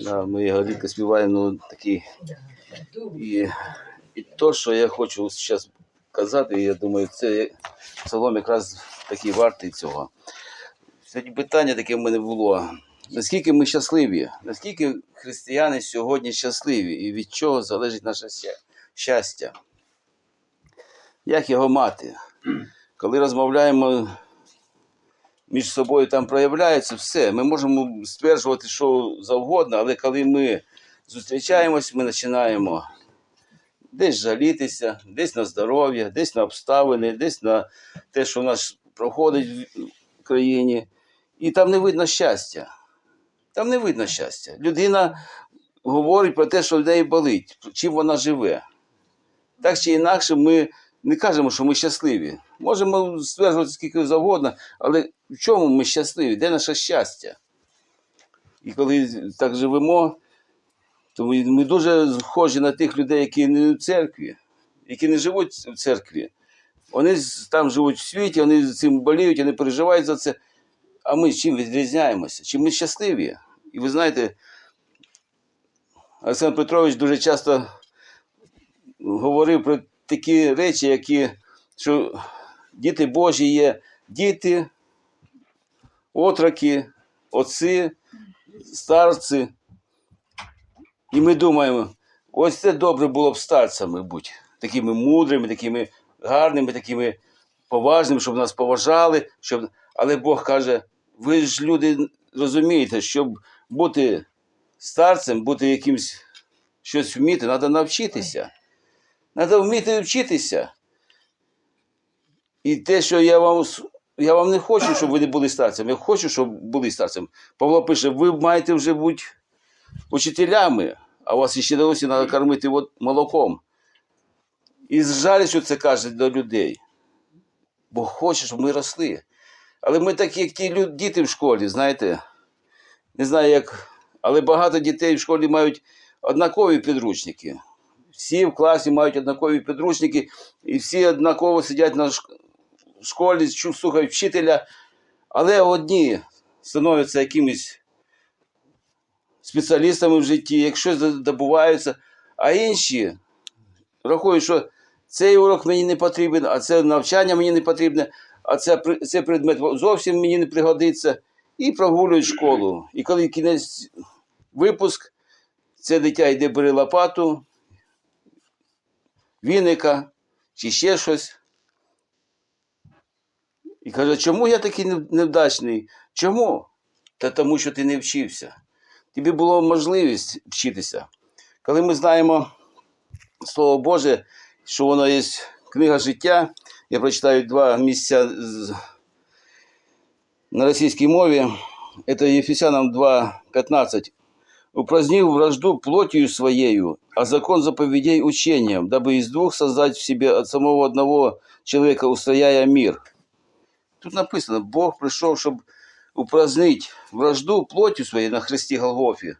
Да, ми його рідко співаємо, ну такі. І, і то, що я хочу зараз казати, я думаю, це псалом якраз такий вартий цього. Сьогодні питання таке в мене було. Наскільки ми щасливі? Наскільки християни сьогодні щасливі і від чого залежить наше щастя? Як його мати? Коли розмовляємо між собою, там проявляється все. Ми можемо стверджувати що завгодно, але коли ми зустрічаємось, ми починаємо десь жалітися, десь на здоров'я, десь на обставини, десь на те, що в нас проходить в країні. І там не видно щастя. Там не видно щастя. Людина говорить про те, що в неї болить, чим вона живе. Так чи інакше, ми не кажемо, що ми щасливі. Можемо стверджувати скільки завгодно, але в чому ми щасливі? Де наше щастя? І коли так живемо, то ми, ми дуже схожі на тих людей, які не в церкві, які не живуть в церкві. Вони там живуть в світі, вони цим боліють, вони переживають за це. А ми чим відрізняємося? Чим ми щасливі? І ви знаєте, Олександр Петрович дуже часто говорив про такі речі, які що діти Божі є діти, отроки, отці, старці. І ми думаємо, ось це добре було б старцями бути, такими мудрими, такими гарними, такими поважними, щоб нас поважали. Щоб... Але Бог каже, ви ж люди розумієте, щоб бути старцем, бути якимсь щось вміти, треба навчитися. Треба вміти вчитися. І те, що я вам, я вам не хочу, щоб ви не були старцем, я хочу, щоб були старцем. Павло пише, ви маєте вже бути учителями, а вас ще досі треба кормити от молоком. І з жалістю це каже до людей. Бо хоче, щоб ми росли. Але ми такі, як ті діти в школі, знаєте, не знаю як, але багато дітей в школі мають однакові підручники. Всі в класі мають однакові підручники, і всі однаково сидять на школі, слухають вчителя, але одні становляться якимись спеціалістами в житті, якщо добуваються, а інші рахують, що цей урок мені не потрібен, а це навчання мені не потрібне, а це, цей предмет зовсім мені не пригодиться, і прогулюють школу. І коли кінець випуск, це дитя йде бери лопату, віника чи ще щось. І каже, чому я такий невдачний? Чому? Та тому, що ти не вчився. Тобі було можливість вчитися. Коли ми знаємо Слово Боже, що воно є книга життя, я прочитаю два місця на російській мові. Це Ефесянам 2.15. «Упразднив вражду плотью своею, а закон заповедей учением, дабы из двух создать в себе от самого одного человека, устрояя мир». Тут написано, Бог прийшов, щоб упразднити вражду плоттю своєю на хресті Голгофі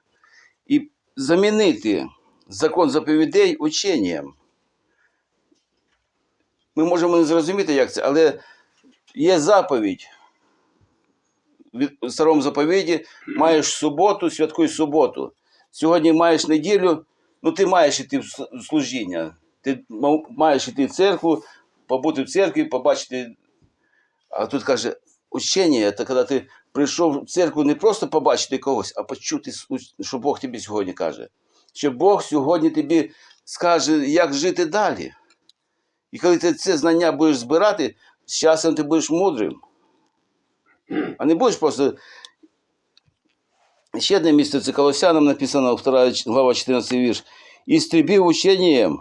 і замінити закон заповідей ученням. Ми можемо не зрозуміти, як це, але є заповідь. В старому заповіді маєш суботу, святкуй суботу. Сьогодні маєш неділю, ну ти маєш іти в служіння. Ти маєш іти в церкву, побути в церкві, побачити. А тут каже, учення це коли ти прийшов в церкву не просто побачити когось, а почути, що Бог тобі сьогодні каже. Що Бог сьогодні тобі скаже, як жити далі. І коли ти це знання будеш збирати, з часом ти будеш мудрим. А не будеш просто. Ще одне місце, це Колосянам написано, 2 глава 14 вірш. «Истребив учением,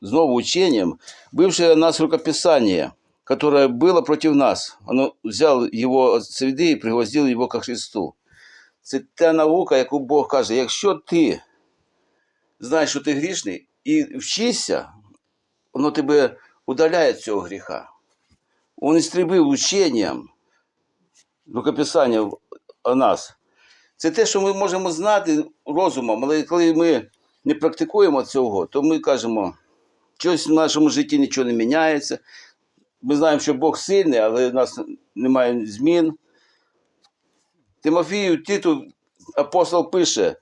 знову учением, бывшее нас рукописание, которое было против нас. Оно взял его от среди і пригвоздил його ко Христу. Це та наука, яку Бог каже, якщо ти знаєш, що ти грішний, і вчишся, воно тебе удаляє від цього гріха. Он істребив ученням рукописання о нас. Це те, що ми можемо знати розумом, але коли ми не практикуємо цього, то ми кажемо, щось в нашому житті нічого не міняється. Ми знаємо, що Бог сильний, але в нас немає змін. Тимофію Титу апостол пише,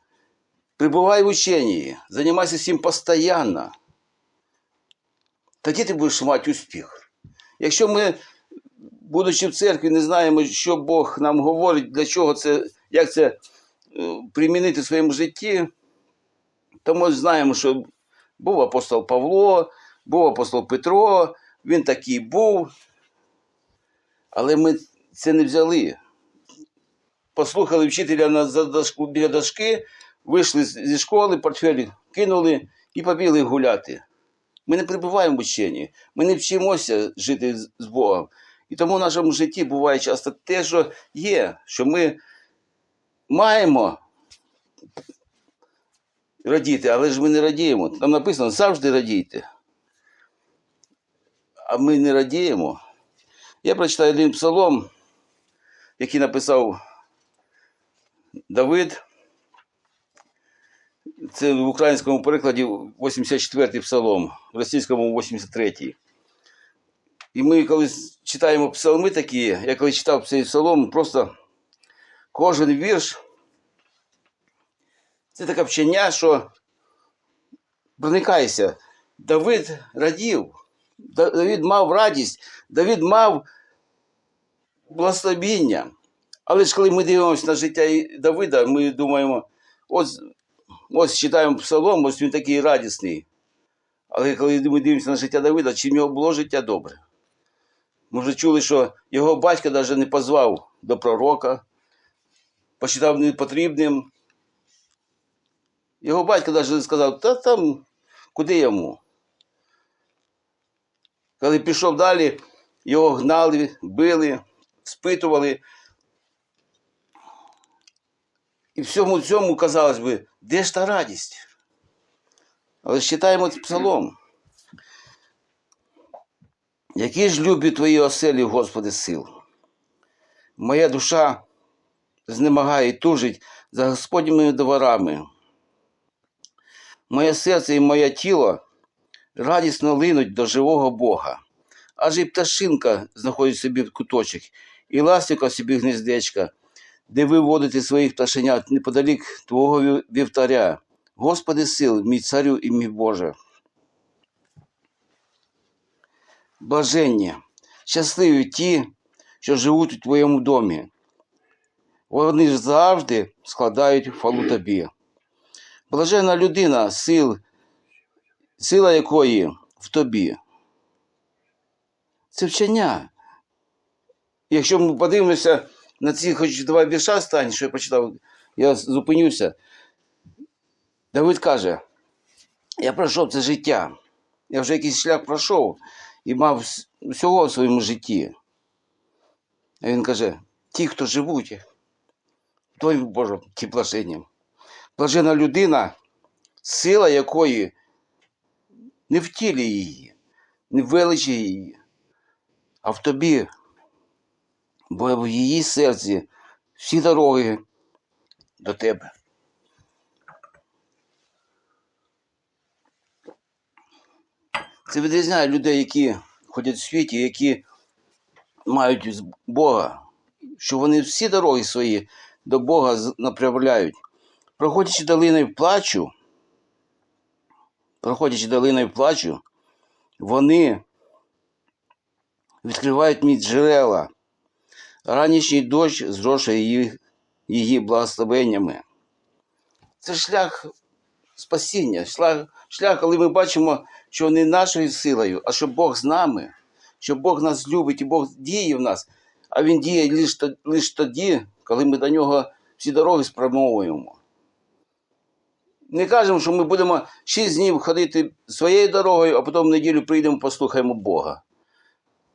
пребувай в ученні, займайся цим постійно. Тоді ти будеш мати успіх. Якщо ми, будучи в церкві, не знаємо, що Бог нам говорить, для чого це, як це е, примінити в своєму житті, то ми знаємо, що був апостол Павло, був апостол Петро, він такий був, але ми це не взяли. Послухали вчителя на за дошку, біля дошки, вийшли зі школи, портфель кинули і побігли гуляти. Ми не прибуваємо в ученні, ми не вчимося жити з Богом. І тому в нашому житті буває часто те, що є, що ми маємо радіти, але ж ми не радіємо. Там написано завжди радійте. А ми не радіємо. Я прочитаю один псалом, який написав Давид. Це в українському перекладі 84-й псалом, в російському 83-й. І ми, коли читаємо псалми такі, я коли читав цей псалом, просто кожен вірш це таке вчення, що проникаєшся. Давид радів, Давид мав радість, Давид мав благословіння. Але ж коли ми дивимося на життя Давида, ми думаємо, ось, ось читаємо псалом, ось він такий радісний. Але коли ми дивимося на життя Давида, чи в нього було життя добре? Ми вже чули, що його батько навіть не позвав до пророка, посчитав непотрібним. Його батько навіть сказав, та там куди йому? Коли пішов далі, його гнали, били, спитували. І всьому цьому, казалось би, де ж та радість? Але ж читаємо псалом. Які ж любі твої оселі, Господи, сил. Моя душа знемагає і тужить за Господніми дворами. Моє серце і моє тіло радісно линуть до живого Бога. Аж і пташинка знаходить собі куточок, і ластівка собі гнездечка, де ви водите своїх пташенят неподалік Твого вівтаря. Господи сил, мій царю і мій Боже. Блаження, щасливі ті, що живуть у Твоєму домі. Вони ж завжди складають хвалу Тобі. Блажена людина, сил, сила якої в тобі. Це вчення. Якщо ми подивимося на ці хоч два вірша стань, що я почитав, я зупинюся. Давид каже: я пройшов це життя. Я вже якийсь шлях пройшов і мав всього в своєму житті. А він каже: ті, хто живуть, той Боже, ті блаженні. Блажена людина, сила якої не в тілі її, не в величі її, а в тобі. Бо в її серці всі дороги до тебе. Це відрізняє людей, які ходять в світі, які мають Бога, що вони всі дороги свої до Бога направляють. Проходячи долиною плачу, проходячи долиною плачу, вони відкривають мій джерела. Ранішній дощ зрошує її, її благословеннями. Це шлях спасіння, шлях, шлях, коли ми бачимо, що не нашою силою, а що Бог з нами, що Бог нас любить і Бог діє в нас, а Він діє лише тоді, коли ми до нього всі дороги спрямовуємо. Не кажемо, що ми будемо шість днів ходити своєю дорогою, а потім в неділю прийдемо, послухаємо Бога.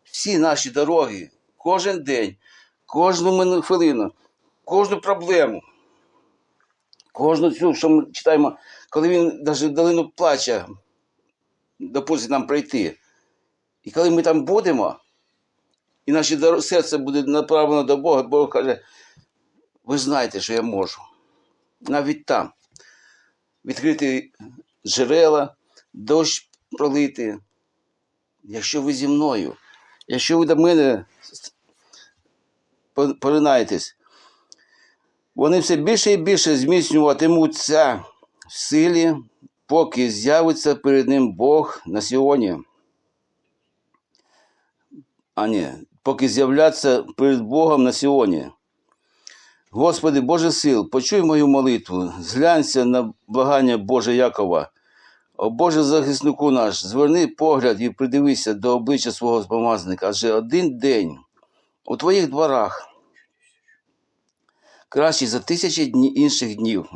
Всі наші дороги, кожен день, кожну хвилину, кожну проблему, кожну цю, що ми читаємо, коли він навіть долину плача допустить нам пройти. І коли ми там будемо, і наше серце буде направлено до Бога, Бог каже, ви знаєте, що я можу. Навіть там відкрити джерела, дощ пролити. Якщо ви зі мною, якщо ви до мене поринаєтесь, Вони все більше і більше зміцнюватимуться в силі, поки з'явиться перед ним Бог на Сіоні. А ні, поки з'являться перед Богом на Сіоні. Господи, Боже сил, почуй мою молитву, зглянься на благання Боже Якова. О Боже захиснику наш, зверни погляд і придивися до обличчя свого помазника, адже один день у твоїх дворах кращий за тисячі дні інших днів.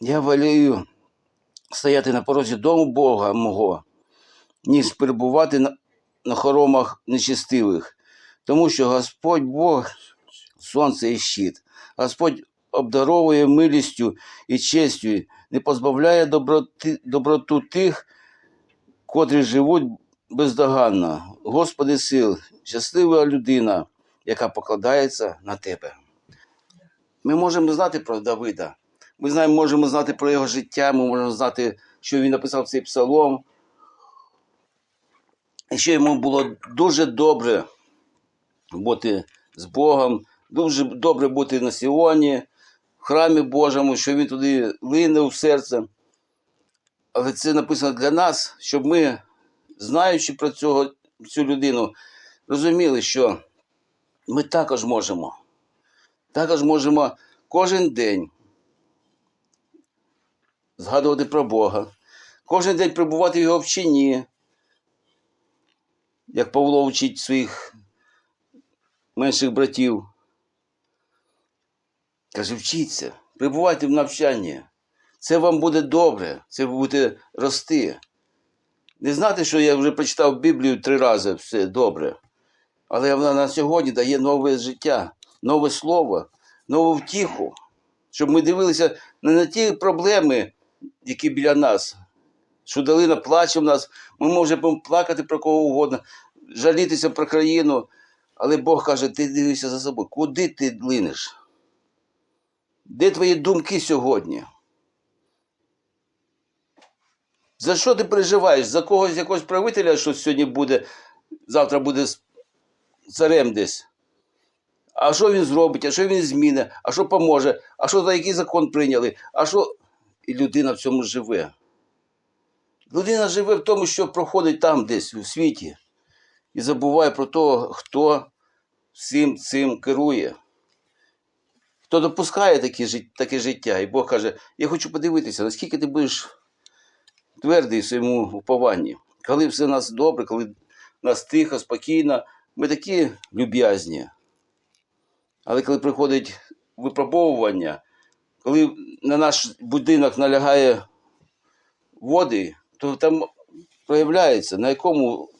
Я волію стояти на порозі дому Бога мого, ніж перебувати на, на хоромах нечистивих, тому що Господь Бог сонце і щит. Господь обдаровує милістю і честю, не позбавляє доброти, доброту тих, котрі живуть бездоганно. Господи сил, щаслива людина, яка покладається на тебе. Ми можемо знати про Давида. Ми знаємо, можемо знати про його життя, ми можемо знати, що він написав цей псалом. І що йому було дуже добре бути з Богом, дуже добре бути на Сіоні, в храмі Божому, що він туди линув в серце. Але це написано для нас, щоб ми, знаючи про цього, цю людину, розуміли, що ми також можемо. Також можемо кожен день згадувати про Бога, кожен день прибувати в його вчині, як Павло вчить своїх менших братів. Каже, вчіться, прибувайте в навчанні. Це вам буде добре, це ви будете рости. Не знати, що я вже прочитав Біблію три рази, все добре. Але вона на сьогодні дає нове життя, нове слово, нову втіху, щоб ми дивилися не на ті проблеми, які біля нас, що долина плаче в нас, ми можемо плакати про кого угодно, жалітися про країну, але Бог каже, ти дивишся за собою, куди ти линеш? Де твої думки сьогодні? За що ти переживаєш? За когось якогось правителя, що сьогодні буде, завтра буде царем десь? А що він зробить, а що він зміни, а що поможе, а що за який закон прийняли, а що. І людина в цьому живе. Людина живе в тому, що проходить там десь у світі, і забуває про того, хто всім цим керує. Хто допускає таке, таке життя, і Бог каже, я хочу подивитися, наскільки ти будеш твердий в своєму упованні. Коли все у нас добре, коли у нас тихо, спокійно, ми такі люб'язні. Але коли приходить випробовування, коли на наш будинок налягає води, то там проявляється, на якому,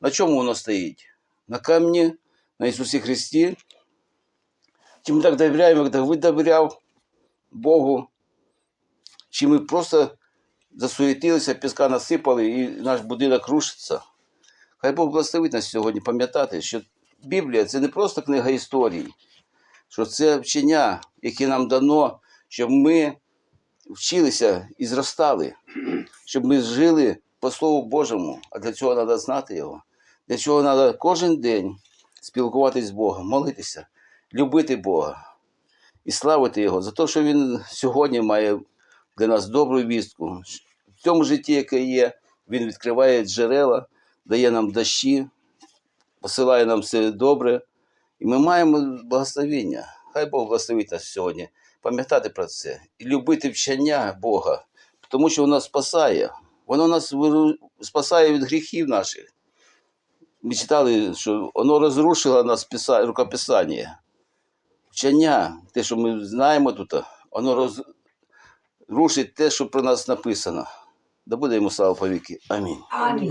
на чому воно стоїть? На камні, на Ісусі Христі. Чи ми так довіряємо, як Давид довіряв Богу? Чи ми просто засуетилися, піска насипали і наш будинок рушиться? Хай Бог благословить нас сьогодні пам'ятати, що Біблія це не просто книга історій, що це вчення, яке нам дано, щоб ми вчилися і зростали, щоб ми жили по Слову Божому, а для цього треба знати його. Для цього треба кожен день спілкуватись з Богом, молитися, любити Бога і славити Його за те, що Він сьогодні має для нас добру вістку. В цьому житті, яке є, Він відкриває джерела, дає нам дощі, посилає нам все добре. І ми маємо благословіння. Хай Бог благословить нас сьогодні. Пам'ятати про це і любити вчення Бога, тому що воно спасає. Воно нас спасає від гріхів наших. Ми читали, що воно розрушило нас рукописання. Вчення, те, що ми знаємо тут, воно розрушить те, що про нас написано. Да буде йому слава повіки. Амінь. Амінь.